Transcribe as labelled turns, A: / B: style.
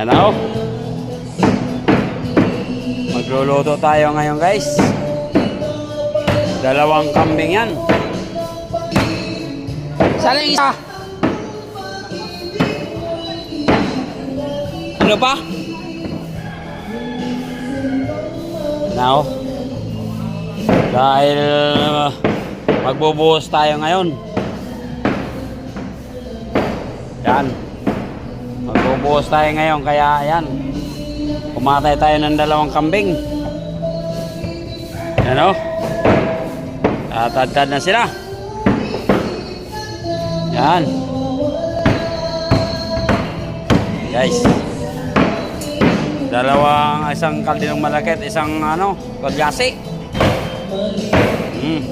A: Ano? Magluluto tayo ngayon guys. Dalawang kambing yan. Saan ang isa? Ano pa? Now, dahil uh, magbubuhos tayo ngayon. Yan. Magbubuhos tayo ngayon kaya yan. Kumatay tayo ng dalawang kambing. Yan o. Tatadtad na sila. Yan. Guys. Dalawang isang kaldilong malaki at isang ano, kalyasi. Mm.